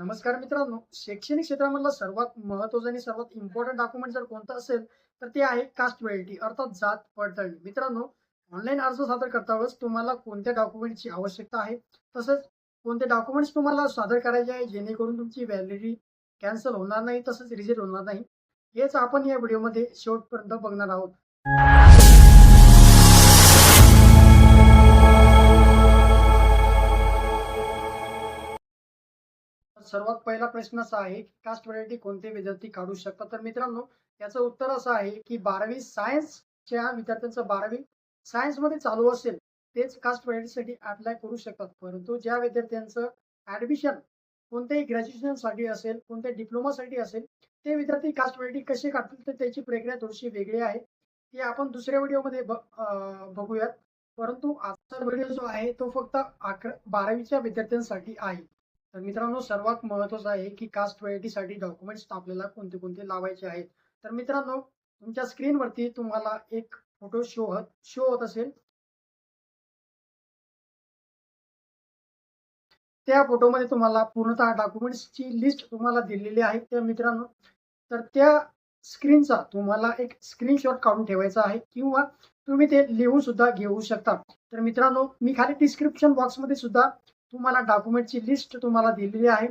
नमस्कार मित्रांनो. शैक्षणिक क्षेत्रामधलं सर्वात महत्वाचं आणि सर्वात इम्पॉर्टंट डॉक्युमेंट जर कोणतं असेल तर ते आहे कास्ट वेल्टी अर्थात जात पडताळणी. मित्रांनो ऑनलाईन अर्ज सादर करता वेळेस तुम्हाला कोणत्या डॉक्युमेंटची आवश्यकता आहे? तसंच कोणते डॉक्युमेंट्स तुम्हाला सादर करायचे आहे जेणेकरून तुमची व्हॅलिडिटी कॅन्सल होणार नाही तसंच रिजेक्ट होणार नाही? हेच आपण या व्हिडिओमध्ये शेवटपर्यंत बघणार आहोत. सर्वात पहिला प्रश्न असा आहे की कास्ट व्हरायटी कोणते विद्यार्थी काढू शकतात? तर मित्रांनो याचं उत्तर असं आहे की बारावी सायन्सच्या विद्यार्थ्यांचं बारावी सायन्समध्ये चालू असेल तेच कास्ट व्हरायटीसाठी अप्लाय करू शकतात. परंतु ज्या विद्यार्थ्यांचं ऍडमिशन कोणत्याही ग्रॅज्युएशनसाठी असेल कोणत्या डिप्लोमासाठी असेल ते विद्यार्थी कास्ट व्हरायटी कसे काढतील तर त्याची प्रक्रिया थोडीशी वेगळी आहे. ती आपण दुसऱ्या व्हिडिओमध्ये अं, बघूयात. परंतु आजचा व्हिडिओ जो आहे तो फक्त अकरा बारावीच्या विद्यार्थ्यांसाठी आहे. तर मित्रांनो सर्वात महत्वाचं आहे की कास्ट व्हॅलिटीसाठी डॉक्युमेंट्स आपल्याला कोणते कोणते लावायचे आहेत. तर मित्रांनो तुमच्या स्क्रीनवरती तुम्हाला एक फोटो शो होत शो होत असेल. त्या फोटोमध्ये तुम्हाला पूर्णतः डॉक्युमेंट्सची लिस्ट तुम्हाला दिलेली आहे. त्या मित्रांनो तर त्या स्क्रीनचा तुम्हाला एक स्क्रीनशॉट काढून ठेवायचा आहे किंवा तुम्ही ते लिहून सुद्धा घेऊ शकता. तर मित्रांनो मी खाली डिस्क्रिप्शन बॉक्समध्ये सुद्धा तुम्हाला डॉक्युमेंटची लिस्ट तुम्हाला दिलेली आहे.